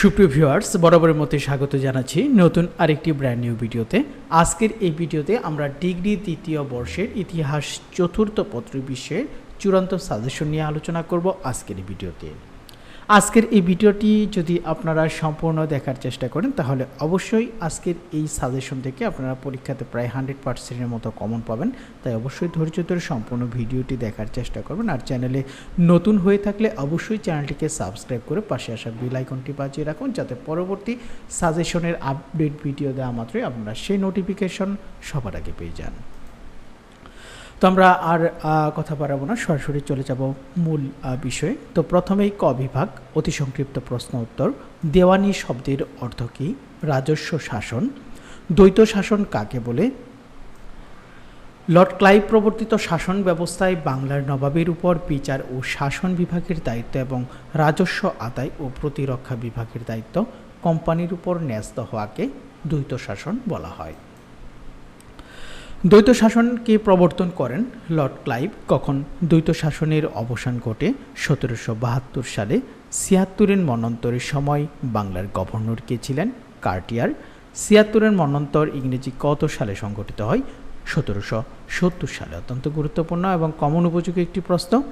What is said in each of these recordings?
সুপ্রিয় ভিউয়ার্স বরাবরের মতো স্বাগত জানাচ্ছি নতুন আরেকটি ব্র্যান্ড নিউ ভিডিওতে। আজকের এই ভিডিওতে আমরা ডিগ্রি দ্বিতীয় বর্ষের ইতিহাস চতুর্থ পত্র বিশ্বের চূড়ান্ত সাজেশন নিয়ে আলোচনা করব আজকের এই ভিডিওতে। আজকের এই ভিডিওটি যদি আপনারা সম্পূর্ণ দেখার চেষ্টা করেন, তাহলে অবশ্যই আজকের এই সাজেশন থেকে আপনারা পরীক্ষাতে প্রায় হান্ড্রেড পার্সেন্টের মতো কমন পাবেন। তাই অবশ্যই ধৈর্য ধরে সম্পূর্ণ ভিডিওটি দেখার চেষ্টা করবেন। আর চ্যানেলে নতুন হয়ে থাকলে অবশ্যই চ্যানেলটিকে সাবস্ক্রাইব করে পাশে আসা বেল বাজিয়ে রাখুন, যাতে পরবর্তী সাজেশনের আপডেট ভিডিও দেওয়া মাত্রই আপনারা সেই নোটিফিকেশন সবার আগে পেয়ে যান। তো আমরা আর কথা বাড়াবো না, সরাসরি চলে যাব মূল বিষয়ে। তো প্রথমেই ক বিভাগ, অতি সংক্ষিপ্ত প্রশ্ন উত্তর। দেওয়ানি শব্দের অর্থ কী? রাজস্ব শাসন। দ্বৈত শাসন কাকে বলে? লর্ড ক্লাইভ প্রবর্তিত শাসন ব্যবস্থায় বাংলার নবাবের উপর বিচার ও শাসন বিভাগের দায়িত্ব এবং রাজস্ব আদায় ও প্রতিরক্ষা বিভাগের দায়িত্ব কোম্পানির উপর ন্যস্ত হওয়াকে দ্বৈত শাসন বলা হয়। দ্বৈত শাসনকে প্রবর্তন করেন? লর্ড ক্লাইভ কখন দ্বৈত শাসনের অবসান ঘটে? সতেরোশো বাহাত্তর সালে ছিয়াত্তরের মন্বন্তরের সময় বাংলার গভর্নর কে ছিলেন? কার্টিয়ার। ছিয়াত্তরের মন্বন্তর ইংরেজি কত সালে সংগঠিত হয়? সতেরোশো সত্তর সালে অত্যন্ত গুরুত্বপূর্ণ এবং কমন উপযোগী একটি প্রশ্ন।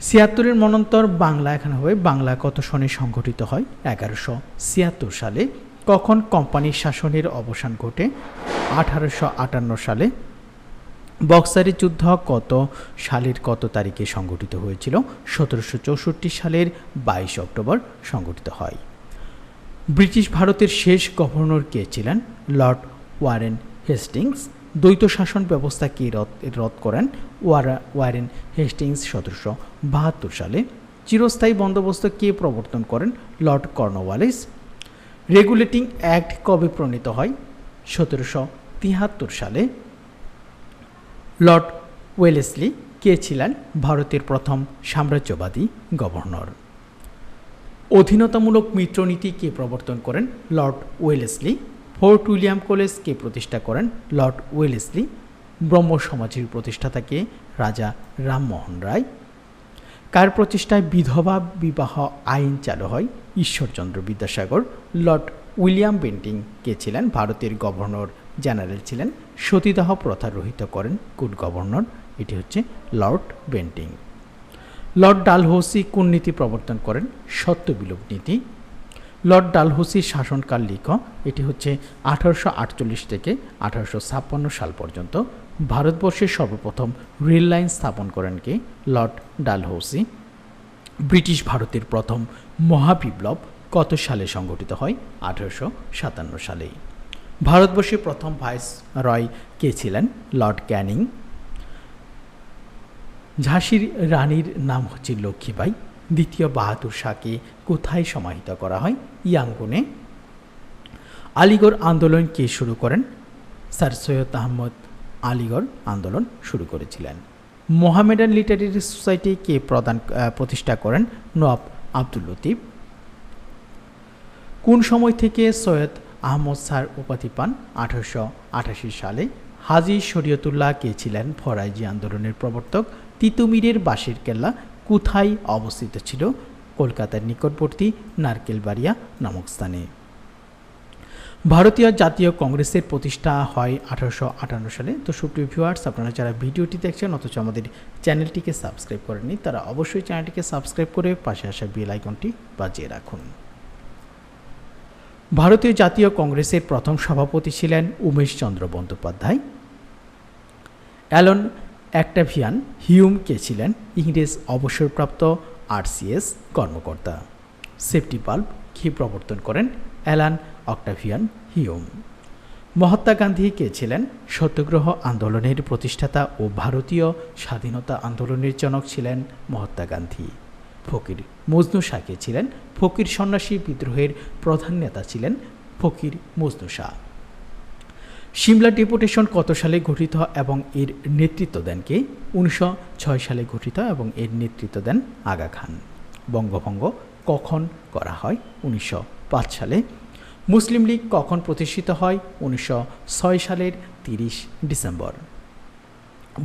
ছিয়াত্তরের মনন্তর বাংলা এখানে হবে। বাংলা কত সনে সংগঠিত হয়? এগারোশো ছিয়াত্তর সালে কখন কোম্পানির শাসনের অবসান ঘটে? আঠারোশো আটান্ন সালে বক্সারি যুদ্ধ কত সালের কত তারিখে সংগঠিত হয়েছিল? সতেরোশো চৌষট্টি সালের বাইশ অক্টোবর সংগঠিত হয়। ব্রিটিশ ভারতের শেষ গভর্নর কে ছিলেন? Lord Warren Hastings. দ্বৈত শাসন ব্যবস্থা কে রদ রদ করেন? ওয়ারা, ওয়ারেন হেস্টিংস সতেরোশো বাহাত্তর সালে। চিরস্থায়ী বন্দোবস্ত কে প্রবর্তন করেন? Lord Cornwallis. রেগুলেটিং অ্যাক্ট কবে প্রণীত হয়? সতেরোশো তিয়াত্তর সালে লর্ড ওয়েলেসলি কে ছিলেন ভারতের প্রথম সাম্রাজ্যবাদী গভর্নর? অধীনতামূলক মিত্রনীতি কে প্রবর্তন করেন lord Wellesley? Fort William college কে প্রতিষ্ঠা করেন লর্ড ওয়েলেসলি? ব্রহ্ম সমাজের প্রতিষ্ঠাতা কে রাজা রামমোহন রায়? কার প্রচেষ্টায় বিধবা বিবাহ আইন চালু হয়? Ishwarchandra Vidyasagar, lord William Bentinck কে ছিলেন ভারতের গভর্নর জেনারেল ছিলেন সতীদাহ প্রথা রহিত করেন কোন গভর্নর? এটি হচ্ছে লর্ড বেন্টিং। লর্ড ডালহৌসি কোন নীতি প্রবর্তন করেন? সত্য বিলোপ নীতি। লর্ড ডালহৌসির শাসনকাল লিখ, এটি হচ্ছে আঠারোশো আটচল্লিশ থেকে আঠারোশো ছাপ্পান্ন সাল পর্যন্ত। ভারতবর্ষের সর্বপ্রথম রেল লাইন স্থাপন করেন কে? লর্ড ডালহৌসি। ব্রিটিশ ভারতের প্রথম মহাবিপ্লব কত সালে সংগঠিত হয়? আঠারোশো সাতান্ন সালেই। ভারতবর্ষের প্রথম ভাইস রয় কে ছিলেন? Lord Canning. ঝাঁসির রানীর নাম হচ্ছে লক্ষ্মীবাই। দ্বিতীয় বাহাদুর শাহকে কোথায় সমাহিত করা হয়? ইয়াঙ্গুনে আলিগড় আন্দোলন কে শুরু করেন? স্যার সৈয়দ আহমদ আলিগড় আন্দোলন শুরু করেছিলেন। মোহামেডান লিটারেরি সোসাইটি কে প্রদান প্রতিষ্ঠা করেন নওয়াব আব্দুল লতিফ। কোন সময় থেকে সৈয়দ আহমদ স্যার উপাধি পান? আঠারোশো আটাশি সালে। হাজি শরীয়তুল্লাহ কে ছিলেন? ফরাইজি আন্দোলনের প্রবর্তক। তিতুমিরের বাঁশের কেল্লা কোথায় অবস্থিত ছিল? কলকাতার নিকটবর্তী নারকেলবাড়িয়া নামক স্থানে। ভারতীয় জাতীয় কংগ্রেসের প্রতিষ্ঠা হয় আঠারোশো আটান্ন সালে। তো সুপ্রিয় ভিউয়ার্স আপনারা যারা ভিডিওটি দেখছেন, অথচ আমাদের চ্যানেলটিকে সাবস্ক্রাইব করেননি, তারা অবশ্যই চ্যানেলটিকে সাবস্ক্রাইব করে পাশে আসা বেল আইকনটি বাজিয়ে রাখুন। ভারতীয় জাতীয় কংগ্রেসের প্রথম সভাপতি ছিলেন Umesh Chandra Bandyopadhyay. Allan Octavian Hume কে ছিলেন? ইংরেজ অবসরপ্রাপ্ত আরসিএস কর্মকর্তা। সেফটি বাল্ব কে প্রবর্তন করেন Allan Octavian Hume. Mahatma Gandhi কে ছিলেন? সত্যগ্রহ আন্দোলনের প্রতিষ্ঠাতা ও ভারতীয় স্বাধীনতা আন্দোলনের জনক ছিলেন মহাত্মা গান্ধী। ফকির। মজনু শাহকে ছিলেন ফকির সন্ন্যাসী বিদ্রোহের প্রধান নেতা ছিলেন ফকির মজনু শাহ। সিমলা ডেপুটেশন কত সালে গঠিত এবং এর নেতৃত্ব দেন কে? উনিশশো ছয় সালে গঠিত এবং এর নেতৃত্ব দেন আগা খান। বঙ্গভঙ্গ কখন করা হয়? উনিশশো পাঁচ সালে। মুসলিম লীগ কখন প্রতিষ্ঠিত হয়? উনিশশো ছয় সালের তিরিশ ডিসেম্বর।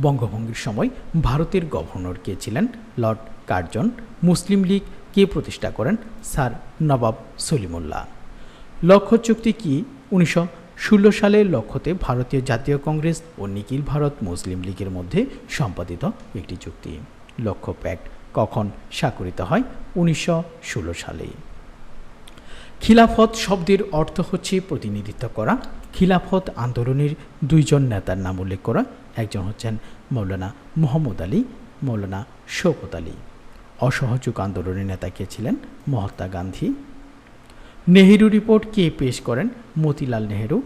বঙ্গভঙ্গের সময় ভারতের গভর্নর কে ছিলেন? Lord Curzon. মুসলিম লীগ কে প্রতিষ্ঠা করেন? স্যার নবাব সলিমুল্লাহ। লক্ষ্য চুক্তি কি? উনিশশো ষোলো লক্ষ্যতে ভারতীয় জাতীয় কংগ্রেস ও নিখিল ভারত মুসলিম লীগের মধ্যে সম্পাদিত একটি চুক্তি। লক্ষ্য প্যাক্ট কখন স্বাক্ষরিত হয়? উনিশশো ষোলো সালে। খিলাফত শব্দের অর্থ হচ্ছে প্রতিনিধিত্ব করা। খিলাফত আন্দোলনের দুইজন নেতার নাম উল্লেখ করা। একজন হচ্ছেন মৌলানা মোহাম্মদ আলী, মৌলানা শৌকত আলী। অসহযোগ আন্দোলনের নেতা কে ছিলেন? মহাত্মা গান্ধী। নেহেরু রিপোর্ট কে পেশ করেন? মতিলাল নেহেরু।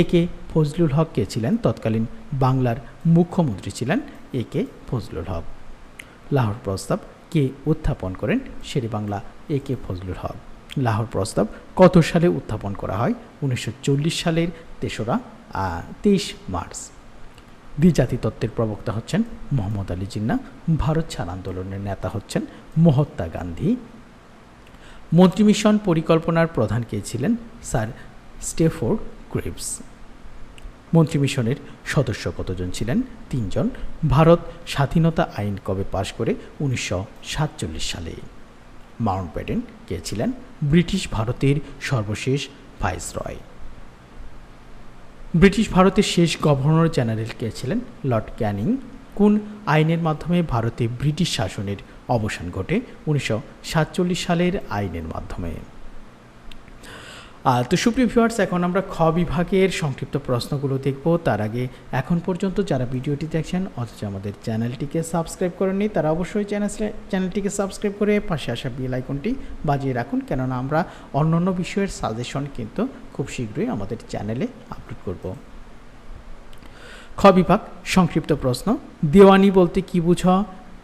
এ কে ফজলুল হক কে ছিলেন? তৎকালীন বাংলার মুখ্যমন্ত্রী ছিলেন এ কে ফজলুল হক। লাহোর প্রস্তাব কে উত্থাপন করেন? শেরে বাংলা এ কে ফজলুল হক। লাহোর প্রস্তাব কত সালে উত্থাপন করা হয়? উনিশশো চল্লিশ সালের তেসরা তেইশ মার্চ। দ্বিজাতি তত্ত্বের প্রবক্তা হচ্ছেন মোহাম্মদ আলী জিন্না, ভারত ছাড় আন্দোলনের নেতা হচ্ছেন মহাত্মা গান্ধী। মন্ত্রিমিশন পরিকল্পনার প্রধান কে ছিলেন? স্যার স্টেফোর্ড ক্রিপস মন্ত্রিমিশনের সদস্য কতজন ছিলেন? তিনজন। ভারত স্বাধীনতা আইন কবে পাশ করে? উনিশশো সাতচল্লিশ সালে। মাউন্ট ব্যাটেন কে ছিলেন? ব্রিটিশ ভারতের সর্বশেষ ভাইসরয়। ব্রিটিশ ভারতের শেষ গভর্নর জেনারেল কে ছিলেন? Lord Canning. কোন আইনের মাধ্যমে ভারতে ব্রিটিশ শাসনের অবসান ঘটে? উনিশশো সাতচল্লিশ সালের আইনের মাধ্যমে। তো সুপ্রিয় ভিউয়ার্স এখন আমরা খ বিভাগের সংক্ষিপ্ত প্রশ্নগুলো দেখব। তার আগে এখন পর্যন্ত যারা ভিডিওটি দেখছেন, অথচ আমাদের চ্যানেলটিকে সাবস্ক্রাইব করেননি, তারা অবশ্যই চ্যানেল, চ্যানেলটিকে সাবস্ক্রাইব করে পাশে আসা বেল আইকনটি বাজিয়ে রাখুন। কেননা আমরা অন্য অন্য বিষয়ের সাজেশন কিন্তু খুব শীঘ্রই আমাদের চ্যানেলে আপলোড করব। খ বিভাগ, সংক্ষিপ্ত প্রশ্ন। দেওয়ানি বলতে কি বুঝা?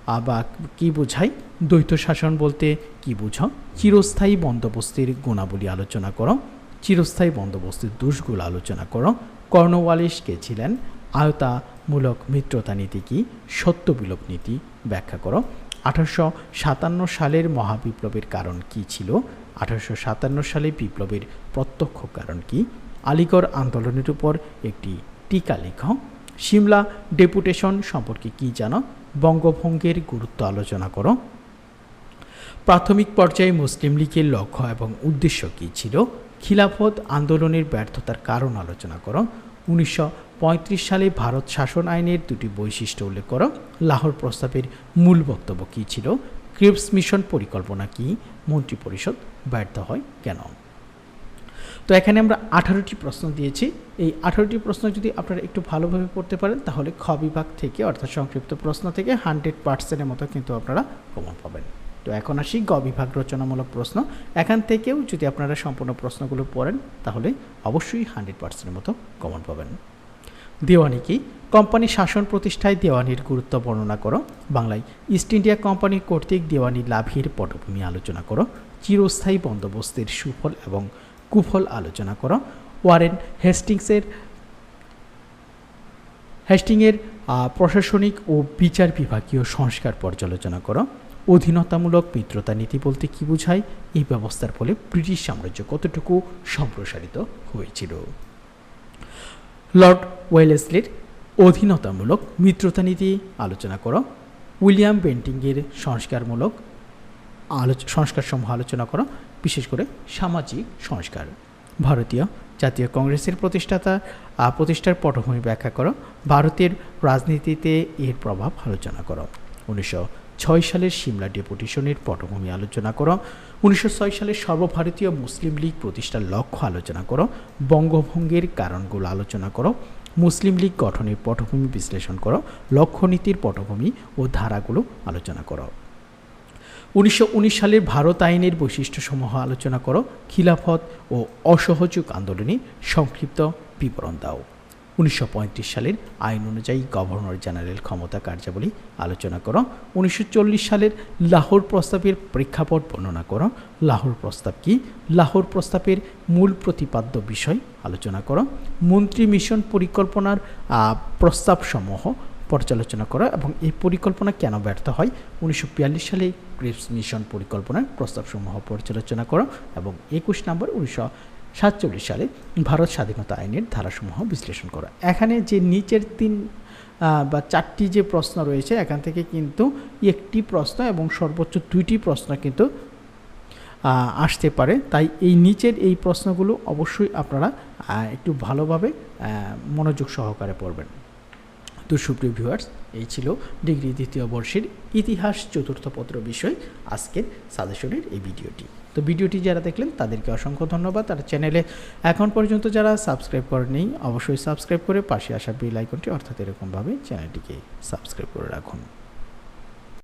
বা কি বোঝায় দ্বৈত শাসন বলতে কি বুঝো চিরস্থায়ী বন্দোবস্তের গুণাবলী আলোচনা করো। চিরস্থায়ী বন্দোবস্তের দোষগুলো আলোচনা করো। কর্নওয়ালিস কে ছিলেন? আয়তামূলক মিত্রতা নীতি কি? সত্য বিলোপ নীতি ব্যাখ্যা করো। আঠারোশো সাতান্ন সালের মহাবিপ্লবের কারণ কি ছিল? আঠারোশো সাতান্ন সালে বিপ্লবের প্রত্যক্ষ কারণ কি? আলিগড় আন্দোলনের উপর একটি টিকা লেখ। সিমলা ডেপুটেশন সম্পর্কে কি জানো? বঙ্গভঙ্গের গুরুত্ব আলোচনা করো। প্রাথমিক পর্যায়ে মুসলিম লীগের লক্ষ্য এবং উদ্দেশ্য কী ছিল? খিলাফত আন্দোলনের ব্যর্থতার কারণ আলোচনা করো। উনিশশো পঁয়ত্রিশ সালে ভারত শাসন আইনের দুটি বৈশিষ্ট্য উল্লেখ করো। লাহোর প্রস্তাবের মূল বক্তব্য কী ছিল? ক্রিপস মিশন পরিকল্পনা কি? মন্ত্রিপরিষদ ব্যর্থ হয় কেন? তো এখানে আমরা আঠারোটি প্রশ্ন দিয়েছি। এই আঠারোটি প্রশ্ন যদি আপনারা একটু ভালোভাবে পড়তে পারেন, তাহলে খ বিভাগ থেকে, অর্থাৎ সংক্ষিপ্ত প্রশ্ন থেকে হান্ড্রেড পার্সেন্টের মতো কিন্তু আপনারা কমন পাবেন। তো এখন আসি গ বিভাগ রচনামূলক প্রশ্ন। এখান থেকেও যদি আপনারা সম্পূর্ণ প্রশ্নগুলো পড়েন, তাহলে অবশ্যই হান্ড্রেড পার্সেন্টের মতো কমন পাবেন। দেওয়ানি কি? কোম্পানি শাসন প্রতিষ্ঠায় দেওয়ানির গুরুত্ব বর্ণনা করো। বাংলায়, ইস্ট ইন্ডিয়া কোম্পানি কর্তৃক দেওয়ানি লাভের পটভূমি আলোচনা করো। চিরস্থায়ী বন্দোবস্তের সুফল এবং কুফল আলোচনা করো। ওয়ারেন হেস্টিংসের হেস্টিংয়ের প্রশাসনিক ও বিচার বিভাগীয় সংস্কার পর্যালোচনা করো। অধীনতামূলক মিত্রতা নীতি বলতে কী বোঝায়? এই ব্যবস্থার ফলে ব্রিটিশ সাম্রাজ্য কতটুকু সম্প্রসারিত হয়েছিল? লর্ড ওয়েলেসলির অধীনতামূলক মিত্রতা নীতি আলোচনা করো। উইলিয়াম বেন্টিংয়ের সংস্কারমূলক আলোচ সংস্কারসমূহ আলোচনা করো। বিশেষ করে সামাজিক সংস্কার। ভারতীয় জাতীয় কংগ্রেসের প্রতিষ্ঠাতা প্রতিষ্ঠার পটভূমি ব্যাখ্যা করো। ভারতের রাজনীতিতে এর প্রভাব আলোচনা করো। উনিশশো ছয় সালের সিমলা ডেপুটেশনের পটভূমি আলোচনা করো। উনিশশো ছয় সালের সর্বভারতীয় মুসলিম লীগ প্রতিষ্ঠার লক্ষ্য আলোচনা করো। বঙ্গভঙ্গের কারণগুলো আলোচনা করো। মুসলিম লীগ গঠনের পটভূমি বিশ্লেষণ করো। লক্ষ্যনীতির পটভূমি ও ধারাগুলো আলোচনা করো। উনিশশো উনিশ সালের ভারত আইনের বৈশিষ্ট্যসমূহ আলোচনা করো, খিলাফত ও অসহযোগ আন্দোলনে সংক্ষিপ্ত বিবরণ দাও। উনিশশো পঁয়ত্রিশ সালের আইন অনুযায়ী গভর্নর জেনারেল ক্ষমতা কার্যাবলী আলোচনা করো। উনিশশো চল্লিশ সালের লাহোর প্রস্তাবের প্রেক্ষাপট বর্ণনা করো। লাহোর প্রস্তাব কি? লাহোর প্রস্তাবের মূল প্রতিপাদ্য বিষয় আলোচনা করো। মন্ত্রী মিশন পরিকল্পনার প্রস্তাবসমূহ পর্যালোচনা করা এবং এই পরিকল্পনা কেন ব্যর্থ হয়? উনিশশো বিয়াল্লিশ সালে ক্রিপস মিশন পরিকল্পনার প্রস্তাবসমূহ পর্যালোচনা করা এবং একুশ নম্বর উনিশশো সাতচল্লিশ সালে ভারত স্বাধীনতা আইনের ধারাসমূহ বিশ্লেষণ করা। এখানে যে নিচের তিন বা চারটি যে প্রশ্ন রয়েছে, এখান থেকে কিন্তু একটি প্রশ্ন এবং সর্বোচ্চ দুইটি প্রশ্ন কিন্তু আসতে পারে। তাই এই নিচের এই প্রশ্নগুলো অবশ্যই আপনারা একটু ভালোভাবে মনোযোগ সহকারে পড়বেন। তো সুপ্রিয় ভিউয়ার্স এই ছিল ডিগ্রি দ্বিতীয় বর্ষের ইতিহাস চতুর্থ পত্র বিষয় আজকের সাজেশনের এই ভিডিওটি। তো ভিডিওটি যারা দেখলেন, তাদেরকে অসংখ্য ধন্যবাদ। আর চ্যানেলে এখন পর্যন্ত যারা সাবস্ক্রাইব করেনি অবশ্যই সাবস্ক্রাইব করে পাশে আসা বেল আইকনটি অর্থাৎ এরকমভাবে চ্যানেলটিকে সাবস্ক্রাইব করে রাখুন।